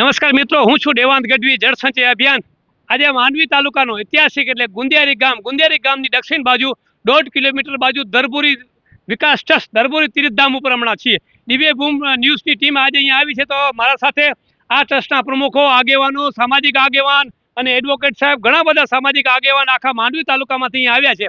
નમસ્કાર મિત્રો, હું છું દેવાંત ગઢવી જળસંચય અભિયાન. આજે માંડવી તાલુકાનો ઐતિહાસિક એટલે ગુંદિયારી ગામ, ગુંદિયારી ગામની દક્ષિણ બાજુ દોઢ કિલોમીટર બાજુ ધરબુરી વિકાસ ટ્રસ્ટ દરબુરી તીર્થધામ ઉપર હમણાં છીએ. દિવ્ય ભૂમ ન્યૂઝની ટીમ આજે અહીંયા આવી છે, તો મારા સાથે આ ટ્રસ્ટના પ્રમુખો, આગેવાનો, સામાજિક આગેવાન અને એડવોકેટ સાહેબ, ઘણા બધા સામાજિક આગેવાન આખા માંડવી તાલુકામાંથી અહીંયા આવ્યા છે.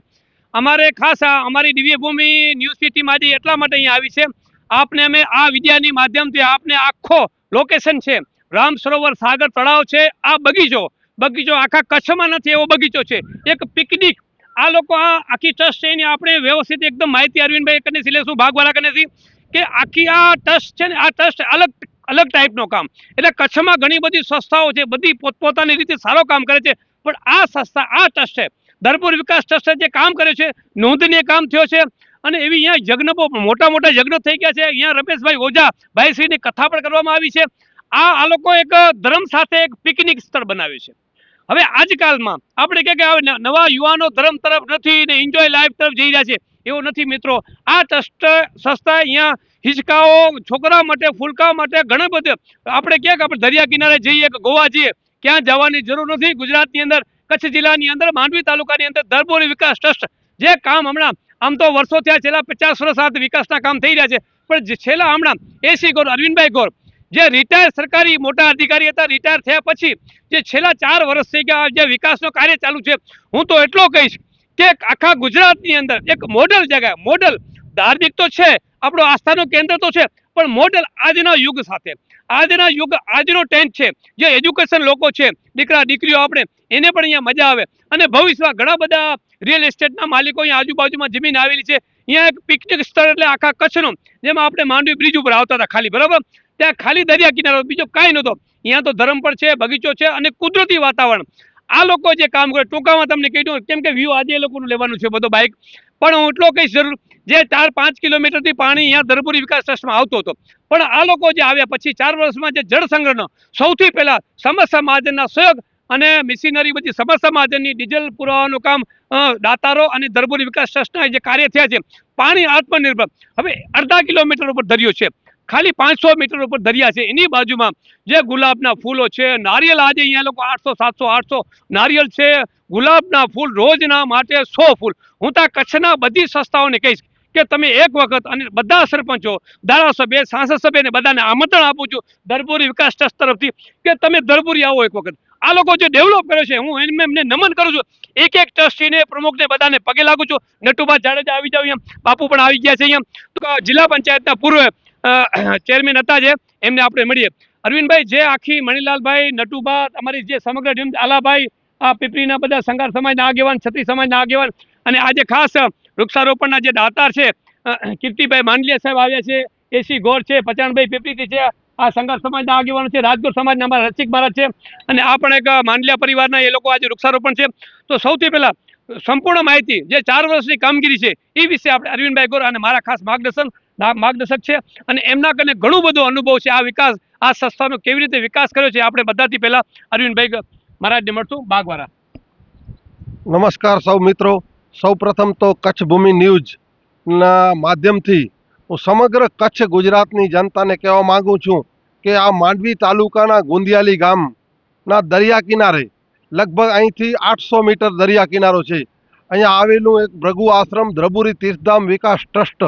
અમારે ખાસ અમારી દિવ્ય ભૂમિ ન્યૂઝની ટીમ આજે એટલા માટે અહીંયા આવી છે. આપને અમે આ વિદ્યાની માધ્યમથી આપને આખો લોકેશન છે રામ સરોવર સાગર તળાવ છે, આ બગીચો. બગીચો આખા કચ્છમાં નથી, એવો બગીચો છે. એક પિકનિક. આ લોકો આ આખી ટ્રસ્ટ છે એની આપણે વ્યવસ્થિત એકદમ માહિતી અરવિંદભાઈ કરીને છીએ શું ભાગવાળા કરીને છીએ કે આખી આ ટ્રસ્ટ છે ને, આ ટ્રસ્ટ અલગ અલગ ટાઈપનો કામ. એટલે કચ્છમાં ઘણી બધી સંસ્થાઓ છે, બધી પોતપોતાની રીતે સારો કામ કરે છે. પણ આ સંસ્થા, આ ટ્રસ્ટ છે. ધરપુર વિકાસ ટ્રસ્ટે જે કામ કર્યું છે. નોંધનીય કામ થયો છે. અને એવી અહીંયા યજ્ઞ મોટા મોટા યજ્ઞ થઈ ગયા છે. અહીંયા રમેશભાઈ ઓઝા, ભાઈશ્રીની કથા પણ કરવામાં આવી છે. આ આ લોકો એક ધર્મ સાથે એક પિકનિક સ્થળ બનાવ્યું છે. હવે આજકાલમાં આપણે કહે કે હવે નવા યુવાનો ધર્મ તરફ નથી ને એન્જોય લાઈફ તરફ જઈ રહ્યા છે, એવું નથી મિત્રો. આ ટ્રસ્ટ સંસ્થા અહીંયા હિંચકાઓ, છોકરા માટે ફૂલકા માટે ઘણા બધે. આપણે ક્યાંક આપણે દરિયા કિનારે જઈએ કે ગોવા જઈએ, ક્યાં જવાની જરૂર નથી. ગુજરાતની અંદર, કચ્છ જિલ્લાની અંદર, માંડવી તાલુકાની અંદર દરબોરી વિકાસ ટ્રસ્ટ જે કામ હમણાં, આમ તો વર્ષો થયા, છેલ્લા પચાસ વર્ષ સાથે વિકાસના કામ થઈ રહ્યા છે. પણ છેલ્લા હમણાં, એસી ગોર, અરવિંદભાઈ ગોર જે રિટાયર સરકારી મોટા અધિકારી હતા રિટાયર થયા પછી જે છેલ્લા ચાર વર્ષ થઈ ગયા, જે વિકાસનો કાર્ય ચાલુ છે, હું તો એટલો કહીશ કે આખા ગુજરાતની અંદર એક મોડલ જગ્યા મોડલ ધાર્મિક તો છે, આપણો આસ્થાનું કેન્દ્ર તો છે, પણ મોડલ આજના યુગ સાથે, આજના યુગ, આજનો ટેન્ટ છે, જે એજ્યુકેશન લોકો છે, દીકરા, દીકરીઓ આપણે, એને પણ અહીંયા મજા આવે. અને ભવિષ્યમાં ઘણા બધા રિયલ એસ્ટેટના માલિકો અહીંયા આજુબાજુમાં જમીન આવેલી છે, અહીંયા એક પિકનિક સ્થળ એટલે આખા કચ્છનું, જેમાં આપણે માંડવી બ્રિજ ઉપર આવતા હતા ખાલી, બરાબર? ત્યાં ખાલી દરિયા કિનારો, બીજો કાંઈ નહોતો. અહીંયા તો ધરમ પણ છે, બગીચો છે અને કુદરતી વાતાવરણ. આ લોકો જે કામ કરે, ટૂંકામાં તમને કહી દઉં, કેમ કે વ્યૂ આજે એ લોકોનું લેવાનું છે બધો બાઇક પણ હું એટલો કહીશ જરૂર, જે ચાર પાંચ કિલોમીટરથી પાણી અહીંયા ધરપુરી વિકાસ ટ્રસ્ટમાં આવતો હતો. પણ આ લોકો જે આવ્યા પછી ચાર વર્ષમાં જે જળ સંગ્રહનો સૌથી પહેલાં સમસ્યા મહાજનના સહયોગ અને મિશનરી બધી સમસ્યા મહાજનની ડીઝલ પુરાવાનું કામ દાતારો અને ધરપુરી વિકાસ ટ્રસ્ટના જે કાર્ય થયા છે, પાણી આત્મનિર્ભર. હવે અડધા કિલોમીટર ઉપર ધર્યું છે. ખાલી પાંચસો મીટર ઉપર દરિયા છે. એની બાજુમાં જે ગુલાબના ફૂલો છે, નારિયેલ આજે અહીંયા લોકો આઠસો, સાતસો, આઠસો નારિયેલ છે. ગુલાબના ફૂલ રોજના માટે સો ફૂલ. હું તો કચ્છના બધી સંસ્થાઓને કહીશ કે તમે એક વખત અને બધા સરપંચો, ધારાસભ્ય સાંસદ સભ્યને બધાને આમંત્રણ આપું છું ધરપુરી વિકાસ ટ્રસ્ટ તરફથી કે તમે ધરપુરી આવો એક વખત. આ લોકો જે ડેવલપ કર્યો છે, હું એમને એમને નમન કરું છું. એક એક ટ્રસ્ટીને, પ્રમુખને બધાને પગે લાગુ છું. નટુભા જાડેજા આવી જાવ અહીંયા. બાપુ પણ આવી ગયા છે અહીંયા. જિલ્લા પંચાયતના પૂર્વ ચેરમેન હતા જે, એમને આપણે મળીએ. અરવિંદભાઈ, જે આખી મણિલાલભાઈ, નટુભા અમારી જે સમગ્ર ટીમ આલાભાઈ, આ પીપળીના બધા સંઘાર સમાજના આગેવાન છત્રી સમાજના આગેવાન અને આજે ખાસ વૃક્ષારોપણના જે દાતાર છે કીર્તિભાઈ માંડલિયા સાહેબ આવ્યા છે એસી ગોર છે પચાણભાઈ પીપળીથી છે, આ સંઘાર સમાજના આગેવાનો છે રાજગોર સમાજના અમારા રસિક મહારાજ છે અને આ પણ એક માંડલિયા પરિવારના એ લોકો આજે વૃક્ષારોપણ છે. તો સૌથી પહેલા સંપૂર્ણ માહિતી જે ચાર વર્ષની કામગીરી છે એ વિશે આપણે અરવિંદભાઈ ગોર અને મારા ખાસ માર્ગદર્શન માર્ગદર્શક છે. અને એમના કને ઘણું બધો અનુભવ છે આ વિકાસ, આ સંસ્થાનો કેવી રીતે વિકાસ કર્યો છે આપણે બધાથી પહેલાં અરવિંદભાઈ મહારાજને મળશું. બાગવારા. નમસ્કાર સૌ મિત્રો. સૌ પ્રથમ તો કચ્છ ભૂમિ ન્યૂઝના માધ્યમથી હું સમગ્ર કચ્છ ગુજરાતની જનતાને કહેવા માગું છું કે આ માંડવી તાલુકાના ગુંદિયાલી ગામના દરિયા કિનારે લગભગ અહીંથી આઠસો મીટર દરિયા કિનારો છે. અહીંયા આવેલું એક ભૃગુ આશ્રમ દ્રબુરી તીર્થધામ વિકાસ ટ્રસ્ટ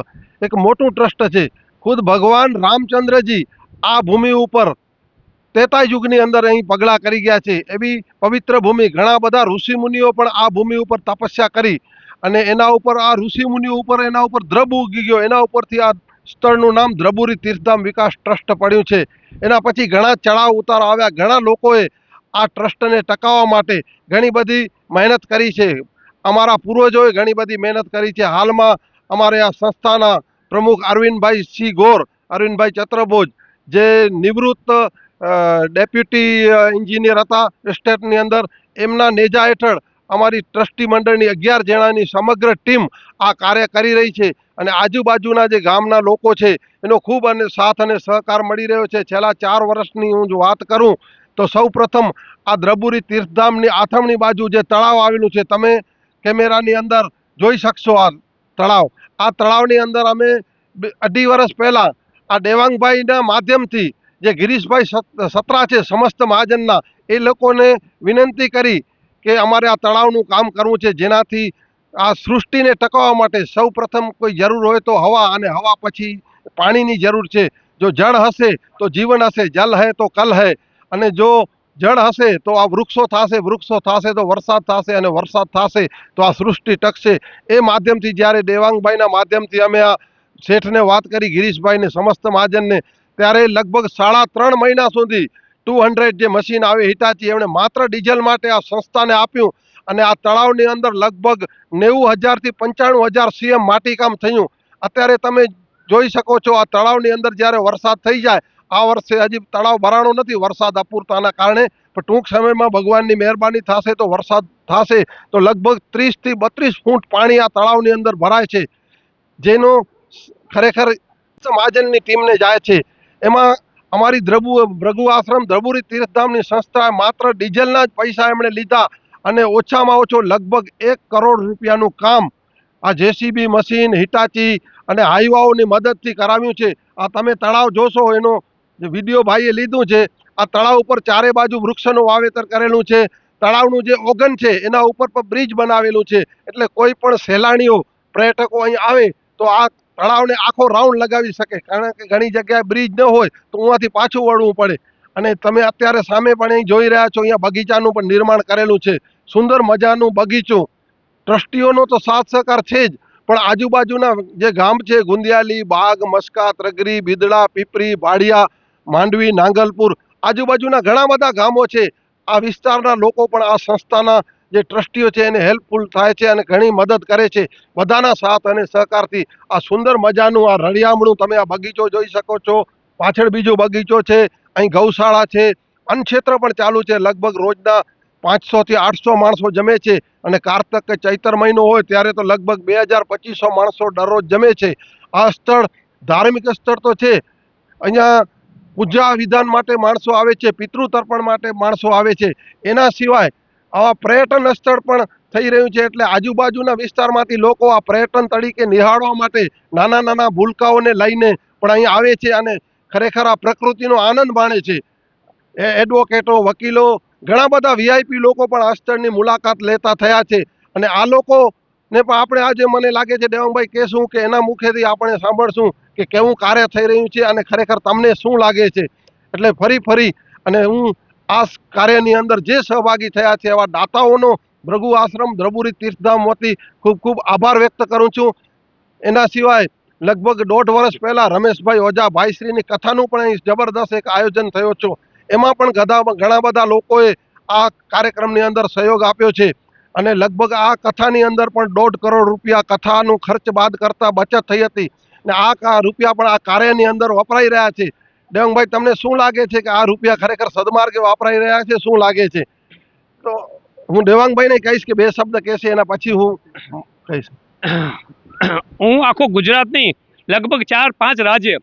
એક મોટું ટ્રસ્ટ છે. ખુદ ભગવાન રામચંદ્રજી આ ભૂમિ ઉપર ત્રેતા યુગની અંદર અહીં પગલાં કરી ગયા છે. એવી પવિત્ર ભૂમિ ઘણા બધા ઋષિમુનિઓ પણ આ ભૂમિ ઉપર તપસ્યા કરી અને એના ઉપર આ ઋષિમુનિઓ ઉપર એના ઉપર દ્રબ ઉગી ગયો. એના ઉપરથી આ સ્થળનું નામ દ્રબુરી તીર્થધામ વિકાસ ટ્રસ્ટ પડ્યું છે. એના પછી ઘણા ચડાવ ઉતાર આવ્યા. ઘણા લોકોએ આ ટ્રસ્ટને ટકાવવા માટે ઘણી બધી મહેનત કરી છે. અમારા પૂર્વજોએ ઘણી બધી મહેનત કરી છે. હાલમાં અમારે આ સંસ્થાના પ્રમુખ અરવિંદભાઈ સિંહ ગોર, અરવિંદભાઈ ચત્રભોજ, જે નિવૃત્ત ડેપ્યુટી એન્જિનિયર હતા સ્ટેટની અંદર, એમના નેજા હેઠળ અમારી ટ્રસ્ટી મંડળની અગિયાર જણાની સમગ્ર ટીમ આ કાર્ય કરી રહી છે અને આજુબાજુના જે ગામના લોકો છે, એનો ખૂબ અને સાથ અને સહકાર મળી રહ્યો છે. છેલ્લા ચાર વર્ષની હું જો વાત કરું તો સૌ આ દ્રબુરી તીર્થધામની આથમણી બાજુ જે તળાવ આવેલું છે, તમે કેમેરાની અંદર જોઈ શકશો આ તળાવ. આ તળાવની અંદર અમે અઢી વર્ષ પહેલાં આ દેવાંગભાઈના માધ્યમથી જે ગિરીશભાઈ સત- સત્રા છે, સમસ્ત મહાજનના, એ લોકોને વિનંતી કરી કે અમારે આ તળાવનું કામ કરવું છે, જેનાથી આ સૃષ્ટિને ટકાવવા માટે સૌ કોઈ જરૂર હોય તો હવા અને હવા પછી પાણીની જરૂર છે. જો જળ હશે તો જીવન હશે, જલ હે તો કલ હે. અને જો જળ હશે તો આ વૃક્ષો થશે વૃક્ષો થશે તો વરસાદ થશે અને વરસાદ થશે તો આ સૃષ્ટિ ટકશે. એ માધ્યમથી જ્યારે દેવાંગભાઈના માધ્યમથી અમે આ શેઠને વાત કરી, ગિરીશભાઈને, સમસ્ત મહાજનને, ત્યારે લગભગ સાડા ત્રણ મહિના સુધી ટુ હંડ્રેડ જે મશીન આવે હિટાચી એમણે માત્ર ડીઝલ માટે આ સંસ્થાને આપ્યું અને આ તળાવની અંદર લગભગ નેવું હજારથી પંચાણું હજાર સીએમ માટીકામ થયું. અત્યારે તમે જોઈ શકો છો, આ તળાવની અંદર જ્યારે વરસાદ થઈ જાય આ વર્ષે હજી તળાવ ભરાણો નથી, વરસાદ અપૂરતાના કારણે. પણ ટૂંક સમયમાં ભગવાનની મહેરબાની થશે તો વરસાદ થશે તો લગભગ ત્રીસથી બત્રીસ ફૂટ પાણી આ તળાવની અંદર ભરાય છે. જેનો ખરેખર મહાજનની ટીમને જાય છે. એમાં અમારી દ્રભુ ભૃગુ આશ્રમ દ્રબુરી તીર્થધામની સંસ્થાએ માત્ર ડીઝલના જ પૈસા એમણે લીધા અને ઓછામાં ઓછો લગભગ એક કરોડ રૂપિયાનું કામ આ જેસીબી મશીન, હિટાચી અને હાઈવાઓની મદદથી કરાવ્યું છે. આ તમે તળાવ જોશો, એનો જે વીડિયો ભાઈએ લીધું છે, આ તળાવ ઉપર ચારે બાજુ વૃક્ષોનું વાવેતર કરેલું છે. તળાવનું જે ઓગન છે, એના ઉપર પણ બ્રિજ બનાવેલું છે. એટલે કોઈ પણ સહેલાણીઓ, પર્યટકો અહીં આવે, તો આ તળાવને આખો રાઉન્ડ લગાવી શકે. કારણ કે ઘણી જગ્યાએ બ્રિજ ન હોય, તો ઉहाँથી પાછું વળવું પડે. અને તમે અત્યારે સામે પણ અહીં જોઈ રહ્યા છો, અહીંયા બગીચાનું પણ નિર્માણ કરેલું છે. સુંદર મજાનું બગીચું. ટ્રસ્ટીઓનો તો સાથ સહકાર છે જ. પણ આજુબાજુના જે ગામ છે, ગુંદિયાલી, બાગ, મસ્કા, ત્રગરી, બિદડા, પીપરી ભાડિયા માંડવી, નાંગલપુર આજુબાજુના ઘણા બધા ગામો છે. આ વિસ્તારના લોકો પણ આ સંસ્થાના જે ટ્રસ્ટીઓ છે એને હેલ્પફુલ થાય છે અને ઘણી મદદ કરે છે. બધાના સાથ અને સહકારથી આ સુંદર મજાનું આ રળિયામણું તમે આ બગીચો જોઈ શકો છો. પાછળ બીજો બગીચો છે. અહીં ગૌશાળા છે. અન્નક્ષેત્ર પણ ચાલુ છે. લગભગ રોજના પાંચસોથી આઠસો માણસો જમે છે અને કારતક કે ચૈતર મહિનો હોય ત્યારે તો લગભગ બે હજાર પચીસો માણસો દરરોજ જમે છે. આ સ્થળ ધાર્મિક સ્થળ તો છે. અહીંયા પૂજા વિધાન માટે માણસો આવે છે પિતૃ તર્પણ માટે માણસો આવે છે. એના સિવાય આવા પર્યટન સ્થળ પણ થઈ રહ્યું છે એટલે આજુબાજુના વિસ્તારમાંથી લોકો આ પર્યટન તરીકે નિહાળવા માટે નાના નાના ભૂલકાઓને લઈને પણ અહીં આવે છે અને ખરેખર આ પ્રકૃતિનો આનંદ માણે છે. એડવોકેટો, વકીલો, ઘણા બધા વીઆઈપી લોકો પણ આ સ્થળની મુલાકાત લેતા થયા છે અને આ લોકોને પણ આપણે આજે મને લાગે છે, દેવાંગભાઈ, કહેશું કે એના મુખેથી આપણે સાંભળશું કે કેવું કાર્ય થઈ રહ્યું છે અને ખરેખર તમને શું લાગે છે. એટલે ફરી ફરી, અને હું આ કાર્યની અંદર જે સહભાગી થયા છે, એવા દાતાઓનો ભૃગુ આશ્રમ, દ્રબુરી તીર્થધામ વતી ખૂબ ખૂબ આભાર વ્યક્ત કરું છું. એના સિવાય, લગભગ દોઢ વર્ષ પહેલાં રમેશભાઈ ઓઝા ભાઈશ્રીની કથાનું પણ અહીં જબરદસ્ત એક આયોજન થયો છે એમાં પણ ઘણા બધા લોકોએ આ કાર્યક્રમની અંદર સહયોગ આપ્યો છે. અને લગભગ આ કથાની અંદર પણ દોઢ કરોડ રૂપિયા કથાનું ખર્ચ બાદ કરતા બચત થઈ હતી. ને આ રૂપિયા પણ આ કાર્યની અંદર વપરાઈ રહ્યા છે. દેવંગભાઈ, તમને શું લાગે છે કે આ રૂપિયા ખરેખર સદમાર્ગે વાપરાઈ રહ્યા છે? શું લાગે છે? તો હું દેવાંગભાઈને કહીશ કે બે શબ્દ કહેશે, એના પછી હું કહીશ. હું આખું ગુજરાતની લગભગ ચાર, પાંચ રાજ્ય,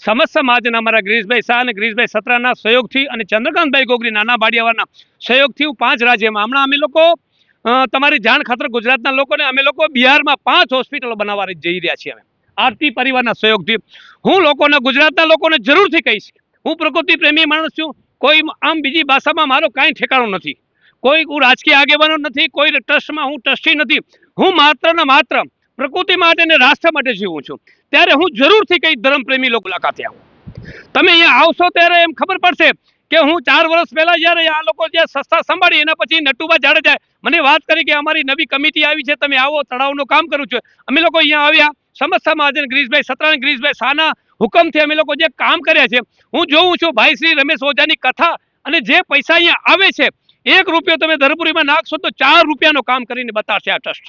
સમસ્ત સમાજના અમારા ગિરીશભાઈ શાહ અને ગિરીશભાઈ સત્રાના સહયોગથી અને ચંદ્રકાંતભાઈ ગોગરી નાના બાડિયાવાના સહયોગથી હું પાંચ રાજ્યમાં. હમણાં અમે લોકો તમારી જાણ ખાતર ગુજરાતના લોકોને અમે લોકો બિહારમાં પાંચ હોસ્પિટલો બનાવવા જઈ રહ્યા છીએ અમે. આરતી પરિવારના સહયોગથી. હું લોકોને, ગુજરાતના લોકોને જરૂરથી કહીશ. હું પ્રકૃતિ પ્રેમી માણસ છું. કોઈ આમ બીજી ભાષામાં મારો કાંઈ ઠેકાણો નથી. કોઈ હું રાજકીય આગેવાનો નથી. કોઈ ટ્રસ્ટમાં હું ટ્રસ્ટી નથી. હું માત્ર ને માત્ર પ્રકૃતિ માટે અને રાષ્ટ્ર માટે જીવું છું. ત્યારે હું જરૂરથી કંઈ ધર્મપ્રેમી લોકો મુલાકાતે આવું. તમે અહીંયા આવશો ત્યારે એમ ખબર પડશે કે હું ચાર વર્ષ પહેલા જ્યારે આ લોકો જે સંસ્થા સંભાળી એના પછી નટુબા જાડેજા મને વાત કરી કે અમારી નવી કમિટી આવી છે, તમે આવો, તળાવનું કામ કરું છું. અમે લોકો અહીંયા આવ્યા. સમસ્યા મહાજન ગ્રીશભાઈ સતરાણ ગ્રીશભાઈ શાહના હુકમથી અમે લોકો જે કામ કર્યા છે, હું જોઉં છું ભાઈ શ્રી રમેશ ઓઝાની કથા અને જે પૈસા અહીંયા આવે છે, એક રૂપિયો તમે ધરપુરીમાં નાખશો તો ચાર રૂપિયાનું કામ કરીને બતાવશે આ ટ્રસ્ટ.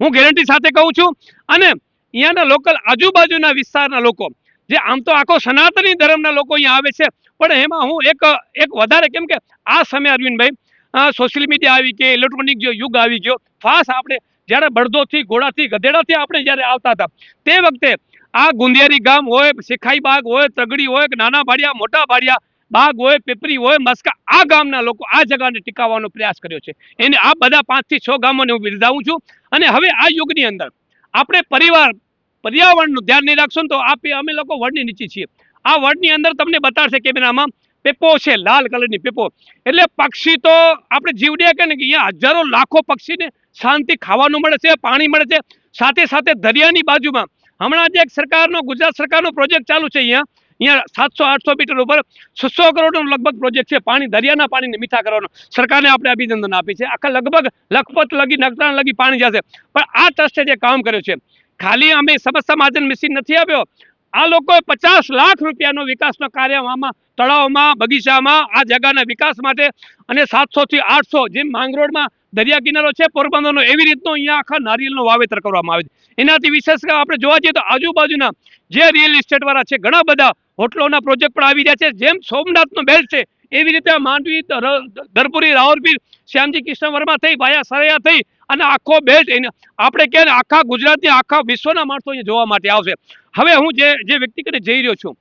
હું ગેરંટી સાથે કહું છું અને અહીંયાના લોકલ આજુબાજુના વિસ્તારના લોકો, જે આમ તો આખો સનાતની ધર્મના લોકો અહીંયા આવે છે પણ એમાં હું એક એક વધારે કેમ કે આ સમય અરવિંદભાઈ સોશિયલ મીડિયા આવી કે ઇલેક્ટ્રોનિક જે યુગ આવી ગયો ફાસ્ટ આપણે જ્યારે બળદોથી, ઘોડાથી, ગધેડાથી આપણે જ્યારે આવતા હતા, તે વખતે આ ગુંદિયારી ગામ હોય, શેખાઈ બાગ હોય, તગડી હોય નાના ભાડિયા, મોટા ભાડિયા, બાગ હોય, પીપરી હોય, મસ્કા, આ ગામના લોકો આ જગાને ટીકાવવાનો પ્રયાસ કર્યો છે. એને આ બધા પાંચથી છ ગામોને હું બિરદાવું છું. અને હવે આ યુગની અંદર આપણે પરિવાર, પર્યાવરણનું ધ્યાન નહીં રાખશું તો આપે, અમે લોકો વડની નીચે છીએ. આ વર્ડની અંદર તમને બતાડશે કેમેરામાં પેપો છે, લાલ કલરની પેપો. એટલે પક્ષી તો આપણે જીવડે કે અહીંયા હજારો લાખો પક્ષીને શાંતિ ખાવાનું મળે છે, પાણી મળે છે, સાથે સાથે દરિયાની બાજુમાં. હમણાં જે એક સરકારનો, ગુજરાત સરકારનો પ્રોજેક્ટ ચાલુ છે અહીંયા. અહીંયા સાતસો, આઠસો મીટર ઉપર છસો કરોડનો લગભગ પ્રોજેક્ટ છે, પાણી, દરિયાના પાણીને મીઠા કરવાનો. સરકારને આપણે અભિનંદન આપી છે આખા લગભગ લખપત લગી, નખત્રાણા લગી પાણી જશે. પણ આ ટ્રસ્ટે જે કામ કર્યું છે, ખાલી અમે સમસ્યા માધ્યમ મશીન નથી આપ્યો. આ લોકોએ પચાસ લાખ રૂપિયાનો વિકાસનો કાર્ય આમાં તળાવમાં, બગીચામાં, આ જગાના વિકાસ માટે અને સાતસો થી આઠસો જેમ માંગરોળમાં દરિયા કિનારો છે, પોરબંદરનો એવી રીતનો અહીંયા આખા નારિયેળનું વાવેતર કરવામાં આવે છે. એનાથી વિશેષ આપણે જોવા જઈએ તો આજુબાજુના જે રિયલ એસ્ટેટ વાળા છે, ઘણા બધા હોટલોના પ્રોજેક્ટ પણ આવી રહ્યા છે. જેમ સોમનાથનો બેલ્ટ છે, એવી રીતે માંડવી ધરપુરી રાવરપીર શ્યામજી કૃષ્ણ વર્મા થઈ, ભાયા સરૈયા થઈ અને આખો બેલ્ટ આપણે કહે આખા ગુજરાતની, આખા વિશ્વના માણસો અહીંયા જોવા માટે આવશે. હવે હું જે જે વ્યક્તિ કને જઈ રહ્યો છું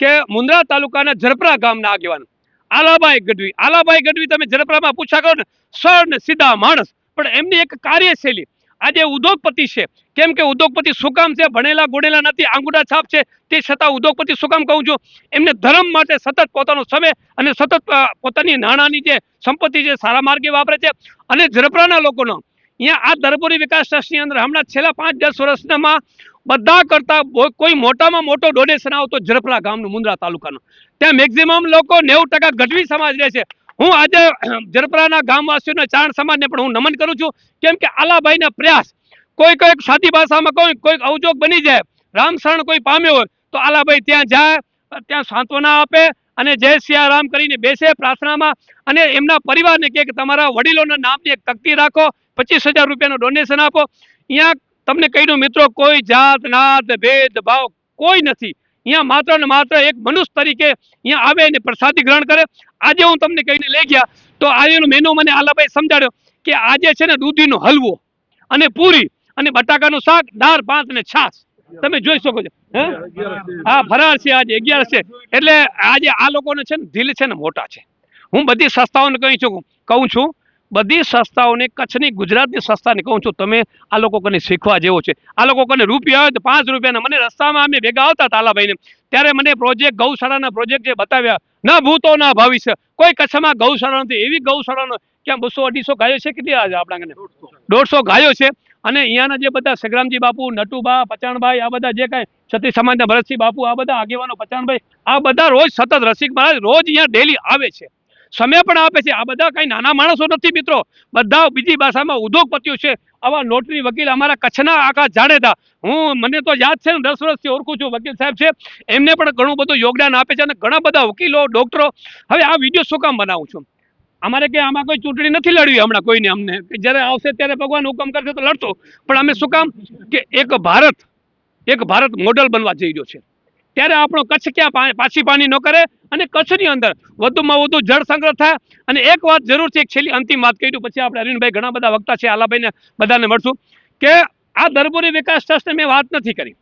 કે મુન્દ્રા તાલુકાના ઝરપરા ગામના આગેવાન. આલાભાઈ ગઢવી. આલાભાઈ ગઢવી તમે ઝરપરામાં પૂછા કરો ને, સર ને સીધા માણસ. પણ એમની એક કાર્યશૈલી આજે ઉદ્યોગપતિ છે. કેમ કે ઉદ્યોગપતિ શું છે? ભણેલા ગુણેલા નથી આંગુડા છાપ છે. તે છતાં ઉદ્યોગપતિ શું કહું છું? એમને ધર્મ માટે સતત પોતાનો સમય અને સતત પોતાની નાણાંની જે સંપત્તિ છે, સારા માર્ગે વાપરે છે. અને ઝરપરાના લોકોનો. અહીંયા આ ધરપુરી વિકાસ ટ્રસ્ટની અંદર હમણાં છેલ્લા પાંચ, દસ વર્ષમાં બધા કરતા કોઈ મોટામાં મોટો ડોનેશન આવતો ઝરપરા ગામનું મુન્દ્રા તાલુકાનું. ત્યાં મેક્ઝિમમ લોકો નેવું ટકા ગઢવી સમાજ રહે છે. હું આજે જરપરાના ગામવાસીઓના ચારણ સમાજને પણ હું નમન કરું છું. કેમ કે આલાભાઈના પ્રયાસ, કોઈ કોઈક સાદી ભાષામાં કોઈ કોઈક અવજોગ બની જાય, રામશરણ કોઈ પામ્યો હોય, તો આલાભાઈ ત્યાં જાય, ત્યાં સાંત્વના આપે અને જય સિયારામ કરીને બેસે પ્રાર્થનામાં અને એમના પરિવારને કહે કે તમારા વડીલોના નામની એક તકતી રાખો, પચીસ હજાર રૂપિયાનું ડોનેશન આપો. અહીંયા તમને કહીનું મિત્રો, કોઈ જાત, નાત ભેદભાવ કોઈ નથી. અહીંયા માત્ર ને માત્ર એક મનુષ્ય તરીકે અહીંયા આવે અને પ્રસાદી ગ્રહણ કરે. આજે હું તમને કહીને લઈ ગયા તો આજનો મેનુ મને આલાભાઈ સમજાડ્યો કે આજે છે ને દૂધીનો હલવો અને પૂરી અને બટાકાનું શાક, દાળ, ભાત અને છાશ. તમે જોઈ શકો છો. હે? ફરાર છે આજે, અગિયાર છે. એટલે આજે આ લોકોને છે ને દિલ છે ને મોટા છે. હું બધી સંસ્થાઓને કહી શકું, કહું છું બધી સંસ્થાઓને, કચ્છની ગુજરાતની સંસ્થાને કહું છું, તમે આ લોકો કને શીખવા જેવો છે. આ લોકો કને રૂપિયા હોય તો પાંચ રૂપિયાના. મને રસ્તામાં અમે ભેગા આવતા તાલાભાઈને. ત્યારે મને પ્રોજેક્ટ ગૌશાળાના પ્રોજેક્ટ જે બતાવ્યા, ન ભૂતો, ના ભવિષ્ય. કોઈ કચ્છમાં ગૌશાળા નથી. એવી ગૌશાળાનો ક્યાં બસો, અઢીસો ગાયો છે કેટલી આજે આપણા કને દોઢસો ગાયો છે. અને અહીંયાના જે બધા સંગ્રામજી બાપુ, નટુબા, પચાણભાઈ, આ બધા જે કાંઈ ક્ષત્રિય સમાજના ભરતસિંહ બાપુ, આ બધા આગેવાનો, પચાણભાઈ, આ બધા રોજ સતત રસિક મહારાજ રોજ અહીંયા ડેલી આવે છે. સમય પણ આપે છે. આ બધા કંઈ નાના માણસો નથી મિત્રો. બધા બીજી ભાષામાં ઉદ્યોગપતિઓ છે. આવા લોટરી વકીલ અમારા કચ્છના આકાશ જાણેતા હું, મને તો યાદ છે ને, દસ વર્ષથી ઓળખું છું વકીલ સાહેબ છે. એમને પણ ઘણું બધું યોગદાન આપે છે અને ઘણા બધા વકીલો, ડૉક્ટરો. હવે આ વીડિયો શું કામ બનાવું છું? અમારે કે આમાં કોઈ ચૂંટણી નથી લડવી હમણાં કોઈને અમને. જ્યારે આવશે ત્યારે ભગવાન હુકમ કરશે તો લડતો. પણ અમે શું કામ? કે એક ભારત એક ભારત મોડલ બનવા જઈ રહ્યો છે. ત્યારે આપણો કચ્છ ક્યાં પાછી પાણી ન કરે અને કચ્છની અંદર વધુમાં વધુ જળ સંગ્રહ થાય. અને એક વાત જરૂરથી એક છેલ્લી અંતિમ વાત કહી દઉં, પછી આપણે અરવિંદભાઈ ઘણા બધા વક્તા છે, આલાભાઈને બધાને મળશું, કે આ દરબોરી વિકાસ ટ્રસ્ટને મેં વાત નથી કરી.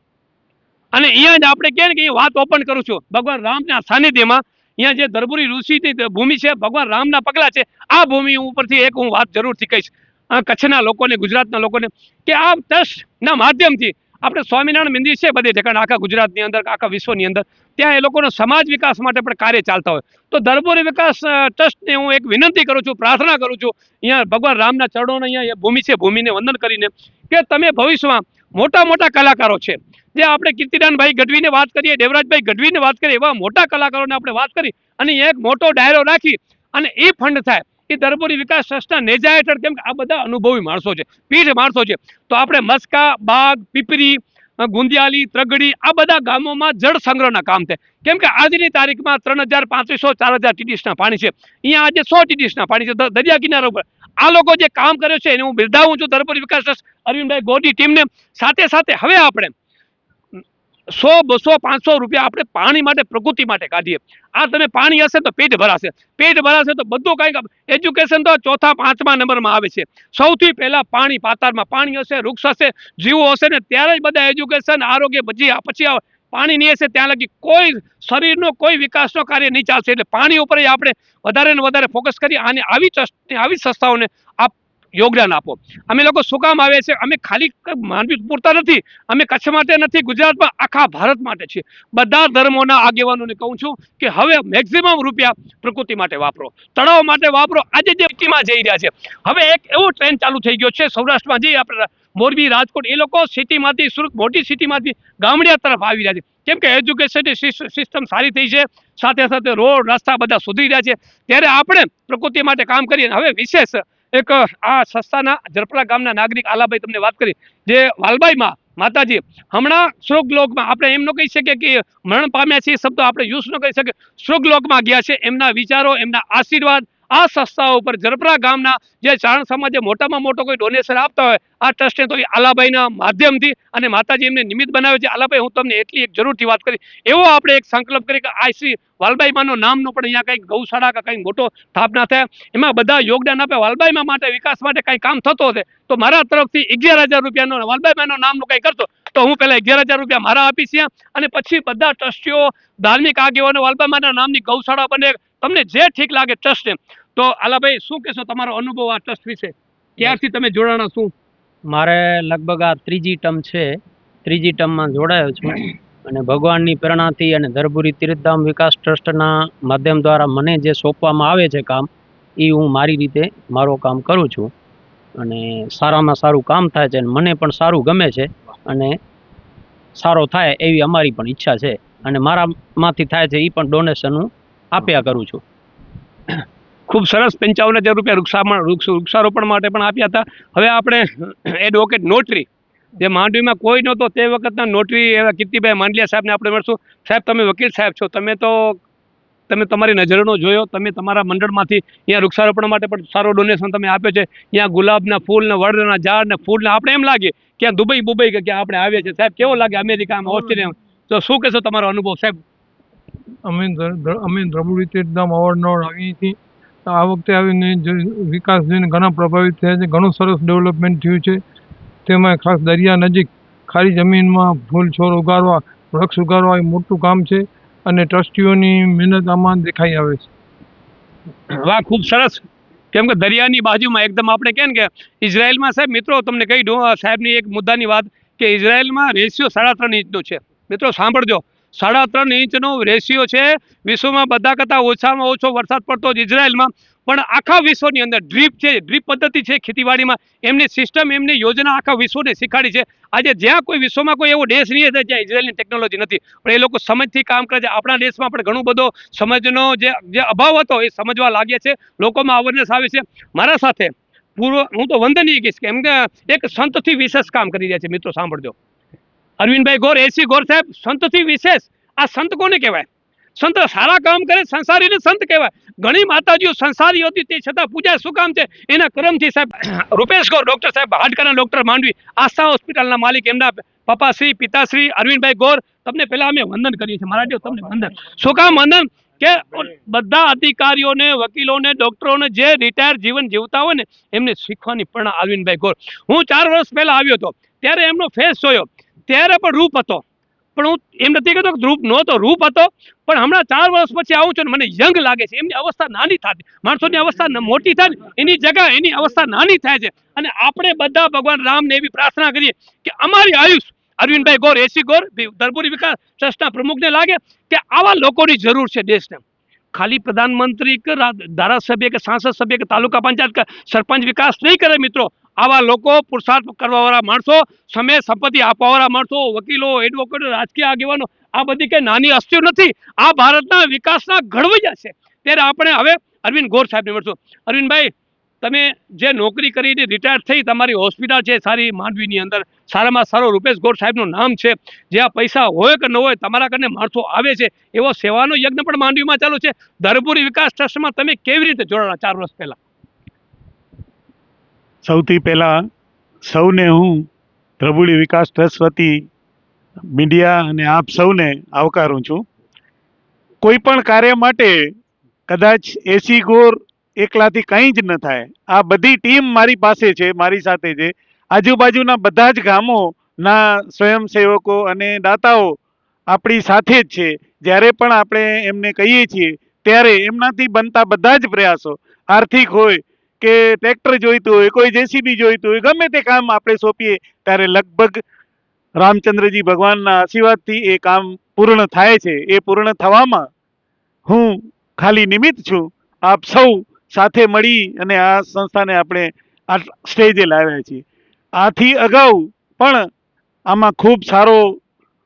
અને અહીંયા જ આપણે કહે કે વાત ઓપન કરું છું. ભગવાન રામના સાનિધ્યમાં અહીંયા જે દરબુરી ઋષિની ભૂમિ છે, ભગવાન રામના પગલાં છે, આ ભૂમિ ઉપરથી એક હું વાત જરૂરથી કહીશ. કચ્છના લોકોને, ગુજરાતના લોકોને, કે આ ટ્રસ્ટના માધ્યમથી આપણે સ્વામિનારાયણ મંદિર છે બધે ઠેકાણે આખા ગુજરાતની અંદર, આખા વિશ્વની અંદર. ત્યાં એ લોકોનો સમાજ વિકાસ માટે પણ કાર્ય ચાલતા હોય. તો દરબોરી વિકાસ ટ્રસ્ટને હું એક વિનંતી કરું છું, પ્રાર્થના કરું છું, અહીંયા ભગવાન રામના ચરણોને અહીંયા ભૂમિ છે, ભૂમિને વંદન કરીને, કે તમે ભવિષ્યમાં મોટા મોટા કલાકારો છે. જે આપણે કીર્તિદાનભાઈ ગઢવીને વાત કરીએ, દેવરાજભાઈ ગઢવીને વાત કરીએ, એવા મોટા કલાકારોને આપણે વાત કરી, અને એક મોટો ડાયરો રાખી, અને એ ફંડ થાય. એ દરબોરી વિકાસ ટ્રસ્ટના નેજા હેઠળ કેમ કે આ બધા અનુભવી માણસો છે, પીઢ માણસો છે. તો આપણે મસ્કા, બાગ, પીપરી ગુંદિયાલી, ત્રગડી આ બધા ગામોમાં જળ સંગ્રહના કામ થાય. કેમ કે આજની તારીખમાં ત્રણ હજાર પાંત્રીસો, ચાર હજાર ટીડીસના પાણી છે. અહીંયા આજે સો ટીડીસના પાણી છે દરિયા કિનારા ઉપર. આ લોકો જે કામ કર્યું છે એને હું બિરદાવું છું દરબોરી વિકાસ અરવિંદભાઈ ગોડી ટીમને સાથે સાથે હવે આપણે સો, બસો, પાંચસો રૂપિયા આપણે પાણી માટે, પ્રકૃતિ માટે કાઢીએ. આ તમે પાણી હશે તો પેટ ભરાશે. પેટ ભરાશે તો બધું કાંઈક એજ્યુકેશન તો ચોથા, પાંચમા નંબરમાં આવે છે. સૌથી પહેલાં પાણી પાતાળમાં. પાણી હશે, વૃક્ષ હશે, જીવો હશે ને ત્યારે જ બધા એજ્યુકેશન આરોગ્ય પછી પછી. પાણી નહીં હશે ત્યાં લગી કોઈ શરીરનો કોઈ વિકાસનો કાર્ય નહીં ચાલશે. એટલે પાણી ઉપર આપણે વધારે ને વધારે ફોકસ કરી અને આવી ટ્રસ્ટને આવી સંસ્થાઓને આપ યોગદાન આપો. અમે લોકો શું કામ આવે છે? અમે ખાલી માનવી પૂરતા નથી. અમે કચ્છ માટે નથી, ગુજરાતમાં આખા ભારત માટે છીએ. બધા ધર્મોના આગેવાનોને કહું છું કે હવે મેક્સિમમ રૂપિયા પ્રકૃતિ માટે વાપરો. તળાવ માટે વાપરો. આજે જે વ્યક્તિમાં જઈ રહ્યા છે. હવે એક એવો ટ્રેન્ડ ચાલુ થઈ ગયો છે સૌરાષ્ટ્રમાં જઈએ આપણે મોરબી, રાજકોટ, એ લોકો સિટીમાંથી, સુરત, મોટી સિટીમાંથી ગામડિયા તરફ આવી રહ્યા છે. કેમ કે એજ્યુકેશન સિસ્ટમ સારી થઈ છે. સાથે સાથે રોડ, રસ્તા બધા સુધરી રહ્યા છે. ત્યારે આપણે પ્રકૃતિ માટે કામ કરીએ હવે વિશેષ એક, આ સંસ્થાના જરપડા ગામના નાગરિક આલાભાઈ તમને વાત કરી. જે વાલબાઈમાં માતાજી, હમણાં શ્રોગલોકમાં આપણે એમ ન કહી શકીએ કે મરણ પામ્યા છે એ શબ્દ આપણે યુઝ ન કરી શકીએ. શ્રોગલોકમાં ગયા છે, એમના વિચારો, એમના આશીર્વાદ આ સંસ્થાઓ ઉપર જરપરા ગામના જે ચારણ સમાજે મોટામાં મોટો કોઈ ડોનેશન આપતા હોય, આ ટ્રસ્ટને તો આલાભાઈના માધ્યમથી અને માતાજી એમને નિમિત્ત બનાવે છે. આલાભાઈ હું તમને એટલી એક જરૂરથી વાત કરી એવો આપણે એક સંકલ્પ કરી કે આ શ્રી વાલબાઈ માનો નામનો પણ અહીંયા કંઈક ગૌશાળા કે કંઈક મોટો સ્થાપના થાય. એમાં બધા યોગદાન આપે. વાલબાઈમાં માટે વિકાસ માટે કંઈ કામ થતો હશે, તો મારા તરફથી અગિયાર હજાર રૂપિયાનો વાલબાઈમાનો નામનું કંઈ કરતો, તો હું પહેલાં અગિયાર હજાર રૂપિયા મારા આપીશ અને પછી બધા ટ્રસ્ટીઓ ધાર્મિક આગેવાનો વાલબાઈમાના નામની ગૌશાળા બને. તમને જે ઠીક લાગે ટ્રસ્ટને તો આલાભાઈ, શું કહેશો? તમારો અનુભવ આ ટ્રસ્ટ વિશે? ક્યારથી તમે જોડાણા શું મારે લગભગ આ ત્રીજી ટર્મ છે. ત્રીજી ટર્મમાં જોડાયો છું. અને ભગવાનની પ્રેરણાથી અને ધરપુરી તીર્થધામ વિકાસ ટ્રસ્ટના માધ્યમ દ્વારા મને જે સોંપવામાં આવે છે કામ, એ હું મારી રીતે મારું કામ કરું છું. અને સારામાં સારું કામ થાય છે અને મને પણ સારું ગમે છે. અને સારો થાય એવી અમારી પણ ઈચ્છા છે. અને મારામાંથી થાય છે એ પણ ડોનેશન હું આપ્યા કરું છું. ખૂબ સરસ પંચાવન હજાર રૂપિયા વૃક્ષામાં વૃક્ષ વૃક્ષારોપણ માટે પણ આપ્યા હતા. હવે આપણે એડવોકેટ નોટરી જે માંડવીમાં કોઈ નહોતો તે વખતના નોટરી એવા કીર્તિભાઈ માંડલિયા સાહેબને આપણે મળશું. સાહેબ તમે વકીલ સાહેબ છો. તમે તો તમે તમારી નજરનો જોયો. તમે તમારા મંડળમાંથી અહીંયા વૃક્ષારોપણ માટે પણ સારો ડોનેશન તમે આપ્યો છે. અહીંયા ગુલાબના ફૂલ ને વડના ઝાડ ને ફૂલને આપણે એમ લાગે કે દુબઈ બુબઈ કે ક્યાં આપણે આવીએ છીએ. સાહેબ કેવો લાગે અમેરિકામાં ઓસ્ટ્રેલિયામાં? તો શું કહેશો તમારો અનુભવ સાહેબ? અમે અમે ધ- રીતે એકદમ અવારનવાર આવીએ છીએ. તો આ વખતે આવીને વિકાસ જોઈને ઘણા પ્રભાવિત થયા છે. ઘણું સરસ ડેવલપમેન્ટ થયું છે. તેમાં ખાસ દરિયા નજીક ખાલી જમીનમાં ફૂલ છોડ ઉગાડવા વૃક્ષ ઉગાડવા એ મોટું કામ છે અને ટ્રસ્ટીઓની મહેનત આમાં દેખાઈ આવે છે. વાહ, ખૂબ સરસ. કેમ કે દરિયાની બાજુમાં એકદમ આપણે કેમ કે ઇઝરાયલમાં સાહેબ, મિત્રો, તમને કહી દઉં સાહેબની એક મુદ્દાની વાત કે ઇઝરાયલમાં રેશિયો સાડા ત્રણ ઇંચનો છે. મિત્રો, સાંભળજો. સાડા ત્રણ ઇંચનો રેશિયો છે. વિશ્વમાં બધા કરતાં ઓછામાં ઓછો વરસાદ પડતો જ ઇઝરાયલમાં. પણ આખા વિશ્વની અંદર ડ્રીપ છે, ડ્રીપ પદ્ધતિ છે ખેતીવાડીમાં. એમની સિસ્ટમ, એમની યોજના આખા વિશ્વને શીખાડી છે. આજે જ્યાં કોઈ વિશ્વમાં કોઈ એવો દેશ નહીં હતો જ્યાં ઇઝરાયલની ટેકનોલોજી નથી. પણ એ લોકો સમજથી કામ કરે છે. આપણા દેશમાં પણ ઘણો બધો સમજનો જે જે અભાવ હતો એ સમજવા લાગ્યા છે. લોકોમાં અવેરનેસ આવે છે. મારા સાથે પૂર્વ હું તો વંદનીય કહીશ કેમ કે એક સંતથી વિશેષ કામ કરી રહ્યા છે. મિત્રો, સાંભળજો. અરવિંદભાઈ ગોર, એસી ગોર સાહેબ, સંતથી વિશેષ. આ સંત કોને કહેવાય? સંત સારા કામ કરે, સંસારીને સંત કહેવાય. ઘણી માતાજીઓ સંસારી હતી, તે છતાં પૂજા શું કામ છે? એના કર્મથી સાહેબ, રૂપેશ ગોર, ડૉક્ટર સાહેબ, હાડકાના ડૉક્ટર માંડવી, આસ્થા હોસ્પિટલના માલિક, એમના પપ્પાશ્રી પિતાશ્રી, અરવિંદભાઈ ગોર. તમને પહેલાં અમે વંદન કરીએ છીએ, મારા તમને વંદન. શું કામ વંદન? કે બધા અધિકારીઓને, વકીલોને, ડૉક્ટરોને જે રિટાયર જીવન જીવતા હોય ને, એમને શીખવાની પણ અરવિંદભાઈ ગોર. હું ચાર વર્ષ પહેલાં આવ્યો હતો, ત્યારે એમનો ફેસ જોયો. ત્યારે પણ રૂપ હતો. પણ હું એમ નથી કહેતો કે રૂપ નહોતો, રૂપ હતો. પણ હમણાં ચાર વર્ષ પછી આવું છું મને યંગ લાગે છે. એમની અવસ્થા નાની થતી માણસોની અવસ્થા મોટી થાય એની જગા એની અવસ્થા નાની થાય છે. અને આપણે બધા ભગવાન રામને એવી પ્રાર્થના કરીએ કે અમારી આયુષ અરવિંદભાઈ ગોર, એસી ગોર ધરપુરી વિકાસ ટ્રસ્ટના પ્રમુખને લાગે કે આવા લોકોની જરૂર છે દેશને. ખાલી પ્રધાનમંત્રી કે ધારાસભ્ય કે સાંસદ સભ્ય કે તાલુકા પંચાયત કે સરપંચ વિકાસ નહીં કરે મિત્રો. આવા લોકો પુરુષાર્થ કરવાવાળા માણસો, સમય, સંપત્તિ આપવાવાળા માણસો, વકીલો એડવોકેટો રાજકીય આગેવાનો, આ બધી કંઈ નાની હસ્તીઓ નથી. આ ભારતના વિકાસના ઘડવૈયા છે. ત્યારે આપણે હવે અરવિંદ ગોર સાહેબને મળશું. અરવિંદભાઈ, તમે જે નોકરી કરીને રિટાયર થઈ તમારી હોસ્પિટલ છે, સારી માંડવીની અંદર, સારામાં સારો રૂપેશ ગોર સાહેબનું નામ છે. જે આ પૈસા હોય કે ન હોય, તમારા કરીને માણસો આવે છે. એવો સેવાનો યજ્ઞ પણ માંડવીમાં ચાલુ છે. ધરપુરી વિકાસ ટ્રસ્ટમાં તમે કેવી રીતે જોડાયા ચાર વર્ષ પહેલા? સૌથી પહેલાં સૌને હું ધ્રબુડી વિકાસ ટ્રસ્ટ વતી મીડિયા અને આપ સૌને આવકારું છું. કોઈ પણ કાર્ય માટે કદાચ એસી ગોર એકલાથી કંઈ જ ન થાય. આ બધી ટીમ મારી પાસે છે, મારી સાથે છે. આજુબાજુના બધા જ ગામોના સ્વયંસેવકો અને દાતાઓ આપણી સાથે જ છે. જ્યારે પણ આપણે એમને કહીએ છીએ, ત્યારે એમનાથી બનતા બધા જ પ્રયાસો આર્થિક હોય કે ટ્રેક્ટર જોઈતું હોય, કોઈ જેસીબી જોઈતું હોય, ગમે તે કામ આપણે સોંપીએ, ત્યારે લગભગ રામચંદ્રજી ભગવાનના આશીર્વાદથી એ કામ પૂર્ણ થાય છે. એ પૂર્ણ થવામાં હું ખાલી નિમિત્ત છું. આપ સૌ સાથે મળી અને આ સંસ્થાને આપણે આ સ્ટેજે લાવ્યા છીએ. આથી અગાઉ પણ આમાં ખૂબ સારો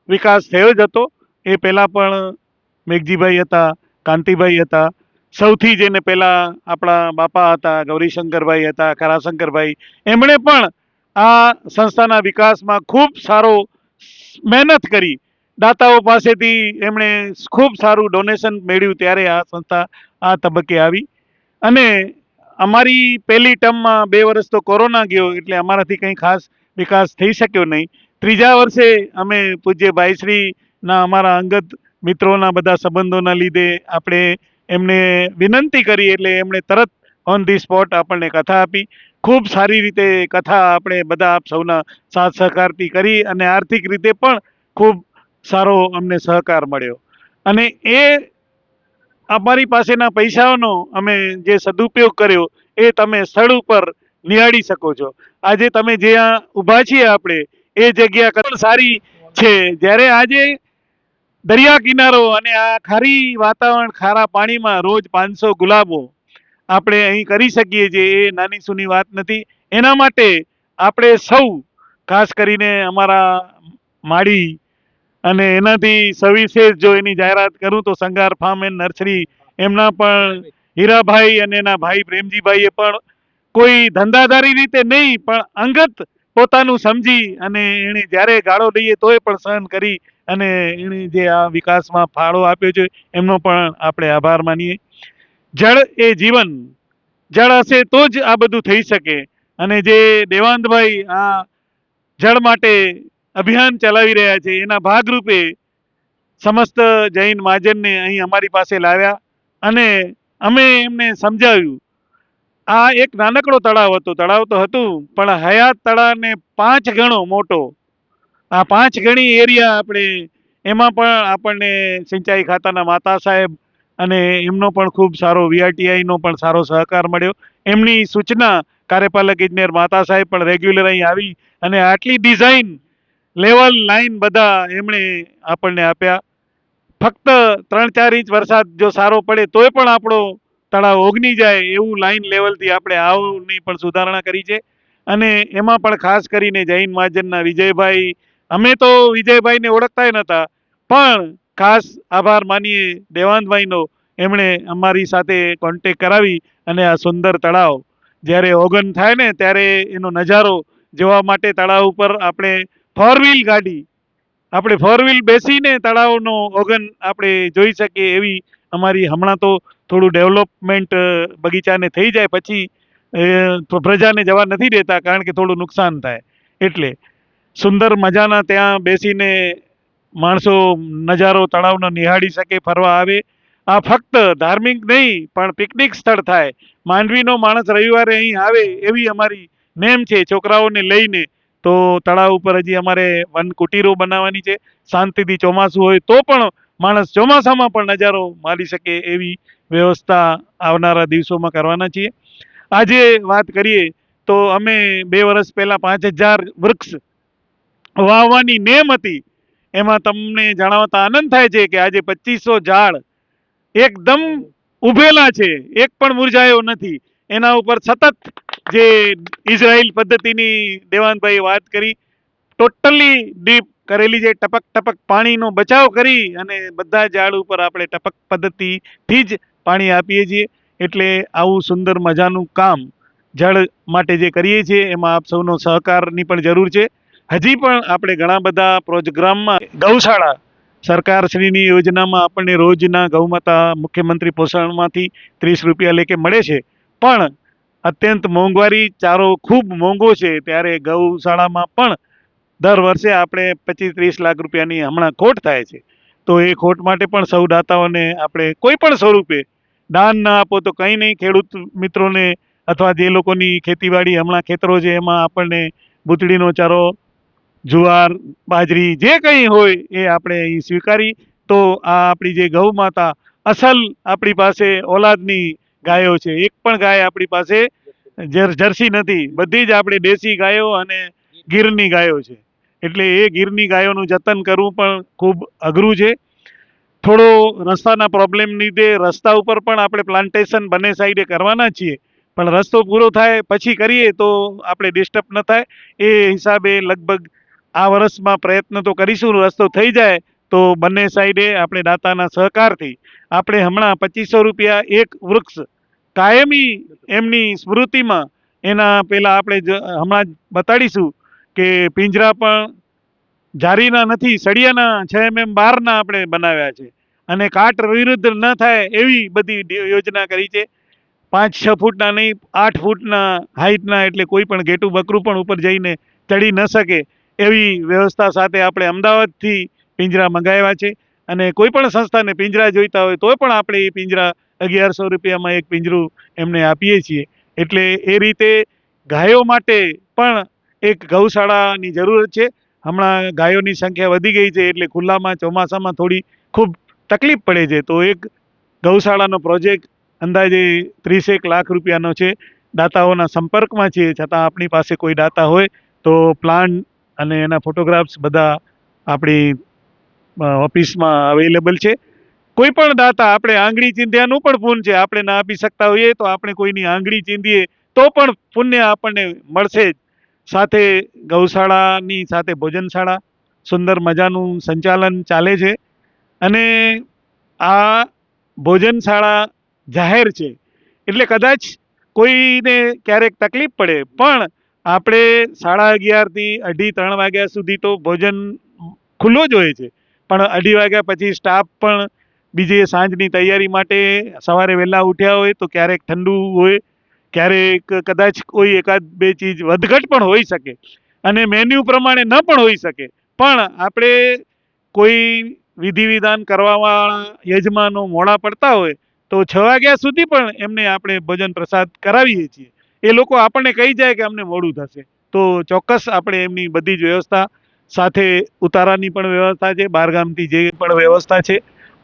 વિકાસ થયો જ હતો. એ પહેલાં પણ મેઘજીભાઈ હતા, કાંતિભાઈ હતા સૌથી જેને પહેલાં આપણા બાપા હતા, ગૌરીશંકરભાઈ હતા ખરાશંકરભાઈ એમણે પણ આ સંસ્થાના વિકાસમાં ખૂબ સારો મહેનત કરી. દાતાઓ પાસેથી એમણે ખૂબ સારું ડોનેશન મેળવ્યું ત્યારે આ સંસ્થા આ તબક્કે આવી. અને અમારી પહેલી ટર્મમાં બે વર્ષ તો કોરોના ગયો એટલે અમારાથી કંઈ ખાસ વિકાસ થઈ શક્યો નહીં. ત્રીજા વર્ષે અમે પૂજ્ય ભાઈશ્રીના અમારા અંગત મિત્રોના બધા સંબંધોના લીધે આપણે એમને વિનંતી કરી એટલે એમણે તરત ઓન ધી સ્પોટ આપણને કથા આપી. ખૂબ સારી રીતે કથા આપણે બધા આપ સૌના સાથ સહકારથી કરી અને આર્થિક રીતે પણ ખૂબ સારો અમને સહકાર મળ્યો. અને એ અમારી પાસેના પૈસાઓનો અમે જે સદુપયોગ કર્યો એ તમે સ્થળ ઉપર નિહાળી શકો છો. આજે તમે જ્યાં ઊભા છીએ આપણે, એ જગ્યા સારી છે. જ્યારે આજે દરિયા કિનારો અને આ ખારી વાતાવરણ, ખારા પાણીમાં રોજ પાંચસો ગુલાબો આપણે અહીં કરી શકીએ છીએ, એ નાની સૂની વાત નથી. એના માટે આપણે સૌ, ખાસ કરીને અમારા માળી અને એનાથી સવિશેષ જો એની જાહેરાત કરું તો સંગાર ફાર્મ એન્ડ નર્સરી એમના પણ હીરાભાઈ અને એના ભાઈ પ્રેમજીભાઈએ પણ કોઈ ધંધાધારી રીતે નહીં, પણ અંગત પોતાનું સમજી અને એણે જ્યારે ગાળો દઈએ તોય પણ સહન કરી અને એણે જે આ વિકાસમાં ફાળો આપ્યો છે, એમનો પણ આપણે આભાર માનીએ. જળ એ જીવન. જળ હશે તો જ આ બધું થઈ શકે. અને જે દેવાંતભાઈ આ જળ માટે અભિયાન ચલાવી રહ્યા છે, એના ભાગરૂપે સમસ્ત જૈન મહાજનને અહીં અમારી પાસે લાવ્યા અને અમે એમને સમજાવ્યું આ એક નાનકડો તળાવ હતો. તળાવ તો હતું, પણ હયાત તળાવને પાંચ ગણો મોટો. આ પાંચ ગણી એરિયા આપણે એમાં પણ આપણને સિંચાઈ ખાતાના માતા સાહેબ અને એમનો પણ ખૂબ સારો વીઆરટીઆઈનો પણ સારો સહકાર મળ્યો. એમની સૂચના કાર્યપાલક ઇજનેર માતા સાહેબ પણ રેગ્યુલર અહીં આવી અને આટલી ડિઝાઇન લેવલ લાઈન બધા એમણે આપણને આપ્યા. ફક્ત ત્રણ ચાર ઇંચ વરસાદ જો સારો પડે તોય પણ આપણો તળાવ ઓગની જાય એવું લાઈન લેવલથી આપણે આવની પણ સુધારણા કરી છે. અને એમાં પણ ખાસ કરીને જૈન મહાજનના વિજયભાઈ, અમે તો વિજયભાઈને ઓળખતા નહોતા પણ ખાસ આભાર માનીએ દેવાંતભાઈનો એમણે અમારી સાથે કોન્ટેક કરાવી અને આ સુંદર તળાવ જ્યારે ઓગન થાય ને ત્યારે એનો નજારો જોવા માટે તળાવ ઉપર આપણે ફોર વ્હીલ ગાડી, આપણે ફોર વ્હીલ બેસીને તળાવનો ઓગન આપણે જોઈ શકીએ એવી અમારી હમણાં તો થોડું ડેવલપમેન્ટ બગીચાને થઈ જાય પછી પ્રજાને જવા નથી દેતા કારણ કે થોડું નુકસાન થાય. એટલે સુંદર મજાના ત્યાં બેસીને માણસો નજારો તળાવનો નિહાળી શકે, ફરવા આવે. આ ફક્ત ધાર્મિક નહીં, પણ પિકનિક સ્થળ થાય. માંડવીનો માણસ રવિવારે અહીં આવે એવી અમારી નેમ છે, છોકરાઓને લઈને. તો તળાવ ઉપર હજી અમારે વન કુટીરો બનાવવાની છે. શાંતિથી ચોમાસું હોય તો પણ માણસ ચોમાસામાં પણ નજારો માણી શકે એવી વ્યવસ્થા આવનારા દિવસોમાં કરવાના છીએ. આજે વાત કરીએ તો અમે બે વર્ષ પહેલાં પાંચ હજાર વૃક્ષ વાવવાની નેમ હતી. એમાં તમને જણાવતા આનંદ થાય છે કે આજે પચીસો ઝાડ એકદમ ઉભેલા છે. એક પણ મુરઝાયો નથી. એના ઉપર સતત જે ઇઝરાયલ પદ્ધતિની દેવાનભાઈ વાત કરી, ટોટલી ડીપ કરેલી છે. ટપક ટપક પાણીનો બચાવ કરી અને બધા ઝાડ ઉપર આપણે ટપક પદ્ધતિથી જ પાણી આપીએ છીએ. એટલે આવું સુંદર મજાનું કામ જળ માટે જે કરીએ છીએ, એમાં આપ સૌનો સહકારની પણ જરૂર છે. હજી પણ આપણે ઘણા બધા પ્રોગ્રામમાં ગૌશાળા સરકારશ્રીની યોજનામાં આપણને રોજના ગૌમાતા મુખ્યમંત્રી પોષણમાંથી ત્રીસ રૂપિયા લેકે મળે છે. પણ અત્યંત મોંઘવારી, ચારો ખૂબ મોંઘો છે. ત્યારે ગૌશાળામાં પણ દર વર્ષે આપણે પચીસ ત્રીસ લાખ રૂપિયાની હમણાં ખોટ થાય છે. તો એ ખોટ માટે પણ સૌ દાતાઓને આપણે કોઈ પણ સ્વરૂપે દાન ના આપો તો કંઈ નહીં, ખેડૂત મિત્રોને અથવા જે લોકોની ખેતીવાડી હમણાં ખેતરો છે એમાં આપણને બુતડીનો ચારો, જુવાર, બાજરી જે કંઈ હોય એ આપણે અહીં સ્વીકારી. તો આ આપણી જે ગૌ માતા અસલ આપણી પાસે ઓલાદની ગાયો છે. એક પણ ગાય આપણી પાસે જર, જર્સી નથી. બધી જ આપણે દેશી ગાયો અને ગીરની ગાયો છે. એટલે એ ગીરની ગાયોનું જતન કરવું પણ ખૂબ અઘરું છે. થોડો રસ્તાના પ્રોબ્લેમ લીધે રસ્તા ઉપર પણ આપણે પ્લાન્ટેશન બંને સાઈડે કરવાના છીએ. પણ રસ્તો પૂરો થાય પછી કરીએ તો આપણે ડિસ્ટર્બ ન થાય. એ હિસાબે લગભગ આ વર્ષમાં પ્રયત્ન તો કરીશું, રસ્તો થઈ જાય તો બંને સાઈડે આપણે દાતાના સહકારથી આપણે હમણાં પચીસો રૂપિયા એક વૃક્ષ કાયમી એમની સ્મૃતિમાં એના પહેલાં આપણે હમણાં જ બતાડીશું. કે પિંજરા પણ જારીના નથી, સળિયાના છ એમએમ બારના આપણે બનાવ્યા છે. અને કાટ વિરુદ્ધ ન થાય એવી બધી યોજના કરી છે. પાંચ, છ ફૂટના નહીં, આઠ ફૂટના હાઇટના એટલે કોઈ પણ ઘેટું બકરું પણ ઉપર જઈને ચડી ન શકે એવી વ્યવસ્થા સાથે આપણે અમદાવાદથી પિંજરા મંગાવ્યા છે. અને કોઈ પણ સંસ્થાને પિંજરા જોઈતા હોય તો પણ આપણે એ પિંજરા અગિયારસો રૂપિયામાં એક પિંજરું એમને આપીએ છીએ. એટલે એ રીતે ગાયો માટે પણ એક ગૌશાળાની જરૂરત છે. હમણાં ગાયોની સંખ્યા વધી ગઈ છે એટલે ખુલ્લામાં, ચોમાસામાં થોડી ખૂબ તકલીફ પડે છે. તો એક ગૌશાળાનો પ્રોજેક્ટ અંદાજે ત્રીસેક લાખ રૂપિયાનો છે. દાતાઓના સંપર્કમાં છીએ. છતાં આપણી પાસે કોઈ દાતા હોય તો પ્લાન અને એના ફોટોગ્રાફ્સ બધા આપણી ઓફિસમાં અવેલેબલ છે. કોઈ પણ દાતા, આપણે આંગળી ચીંધ્યાનું પણ ફૂન છે. આપણે ના આપી શકતા હોઈએ તો આપણે કોઈની આંગળી ચીંધીએ તો પણ પુણ્ય આપણને મળશે જ. સાથે ગૌશાળાની સાથે ભોજનશાળા, સુંદર મજાનું સંચાલન ચાલે છે. અને આ ભોજનશાળા જાહેર છે. એટલે કદાચ કોઈને ક્યારેક તકલીફ પડે, પણ આપણે સાડા અગિયારથી અઢી ત્રણ વાગ્યા સુધી તો ભોજન ખુલ્લો જ હોય છે. પણ અઢી વાગ્યા પછી સ્ટાફ પણ બીજે સાંજની તૈયારી માટે સવારે વહેલા ઉઠ્યા હોય તો ક્યારેક ઠંડુ હોય ક્યારેક કદાચ કોઈ એકાદ બે ચીજ વધઘટ પણ હોઈ શકે અને મેન્યુ પ્રમાણે ન પણ હોઈ શકે. પણ આપણે કોઈ વિધિ વિધાન કરવાવાળા યજમાનો મોડા પડતા હોય તો છ વાગ્યા સુધી પણ એમને આપણે ભોજન પ્રસાદ કરાવીએ છીએ. એ લોકો આપણને કહી જાય કે અમને મોડું થશે. તો ચોક્કસ આપણે એમની બધી જ વ્યવસ્થા સાથે ઉતારાની પણ વ્યવસ્થા છે બહારગામથી જે પણ વ્યવસ્થા છે.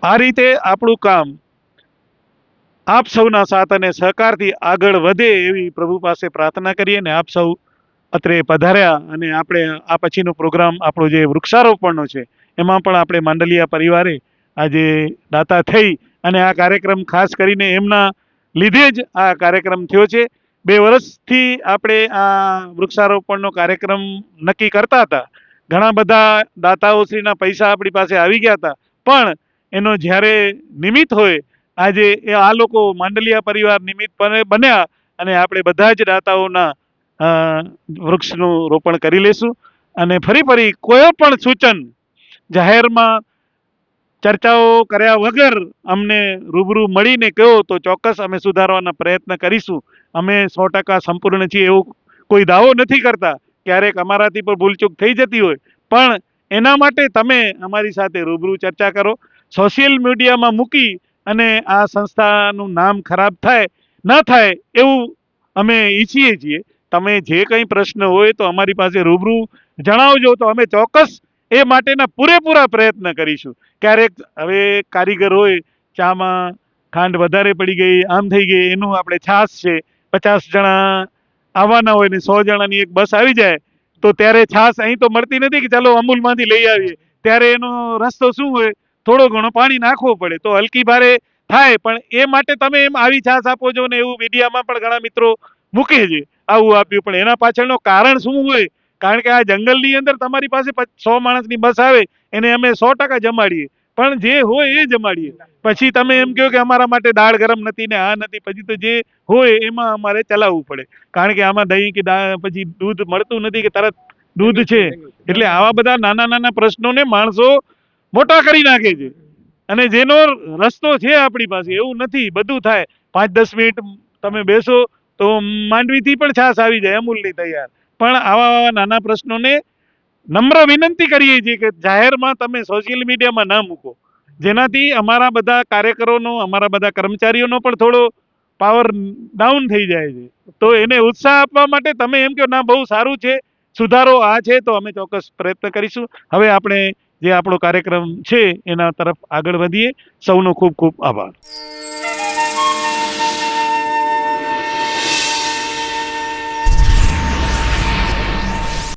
આ રીતે આપણું કામ આપ સૌના સાથ અને સહકારથી આગળ વધે એવી પ્રભુ પાસે પ્રાર્થના કરીએ ને આપ સૌ અત્રે પધાર્યા અને આપણે આ પછીનો પ્રોગ્રામ આપણો જે વૃક્ષારોપણનો છે, એમાં પણ આપણે માંડલિયા પરિવારે આજે દાતા થઈ અને આ કાર્યક્રમ ખાસ કરીને એમના લીધે જ આ કાર્યક્રમ થયો છે. બે વર્ષથી આપણે આ વૃક્ષારોપણનો કાર્યક્રમ નક્કી કરતા હતા. ઘણા બધા દાતાઓશ્રીના પૈસા આપણી પાસે આવી ગયા હતા. પણ એનો જ્યારે નિમિત્ત હોય આજે એ આ લોકો માંડલિયા પરિવાર નિમિત્તપણે બન્યા અને આપણે બધા જ દાતાઓના વૃક્ષનું રોપણ કરી લેશું. અને ફરી ફરી કોઈ પણ સૂચન જાહેરમાં ચર્ચાઓ કર્યા વગર અમને રૂબરૂ મળીને કહો તો ચોક્કસ અમે સુધારવાના પ્રયત્ન કરીશું. અમે સો ટકા સંપૂર્ણ છીએ એવું કોઈ દાવો નથી કરતા. ક્યારેક અમારાથી પણ ભૂલચૂક થઈ જતી હોય. પણ એના માટે તમે અમારી સાથે રૂબરૂ ચર્ચા કરો. સોશિયલ મીડિયામાં મૂકી અને આ સંસ્થાનું નામ ખરાબ થાય, ન થાય એવું અમે ઈચ્છીએ છીએ. તમે જે કંઈ પ્રશ્ન હોય તો અમારી પાસે રૂબરૂ જણાવજો, તો અમે ચોક્કસ એ માટેના પૂરેપૂરા પ્રયત્ન કરીશું. ક્યારેક હવે કારીગર હોય, ચામાં ખાંડ વધારે પડી ગઈ, આમ થઈ ગઈ, એનું આપણે છાશ છે, પચાસ જણા આવવાના હોય ને સો જણાની એક બસ આવી જાય, તો ત્યારે છાશ અહીં તો મળતી નથી કે ચાલો અમૂલમાંથી લઈ આવીએ. ત્યારે એનો રસ્તો શું હોય? થોડો ઘણો પાણી નાખવો પડે તો હલકી ભારે થાય, પણ એ માટે તમે એમ આવી છાશ આપો છો ને એવું મીડિયામાં પણ ઘણા મિત્રો મૂકે છે. આવું આપ્યું, પણ એના પાછળનો કારણ શું હોય? કારણ કે આ જંગલની અંદર તમારી પાસે સો માણસની બસ આવે, એને અમે સો ટકા જમાડીએ. પણ જે હોય એ જમાડીએ. પછી તમે એમ કહો કે અમારા માટે દાળ ગરમ નથી ને આ નથી, પછી તો જે હોય એમાં અમારે ચલાવવું પડે. કારણ કે આમાં દહીં કે પછી દૂધ મળતું નથી કે તરત દૂધ છે. એટલે આવા બધા નાના નાના પ્રશ્નોને માણસો મોટા કરી નાખે છે. અને જેનો રસ્તો છે આપણી પાસે, એવું નથી, બધું થાય. પાંચ દસ મિનિટ તમે બેસો તો માંડવીથી પણ છાશ આવી જાય, અમૂલની તૈયાર. પણ આવા આવા નાના પ્રશ્નોને નમ્ર વિનંતી કરીએ છીએ કે જાહેરમાં તમે સોશિયલ મીડિયામાં ના મૂકો. જેનાથી અમારા બધા કાર્યકરોનો, અમારા બધા કર્મચારીઓનો પણ થોડો પાવર ડાઉન થઈ જાય છે. તો એને ઉત્સાહ આપવા માટે તમે એમ કહો, ના, બહુ સારું છે. સુધારો આ છે તો અમે ચોક્કસ પ્રયત્ન કરીશું. હવે આપણે જે આપણો કાર્યક્રમ છે એના તરફ આગળ વધીએ. સૌનો ખૂબ ખૂબ આભાર.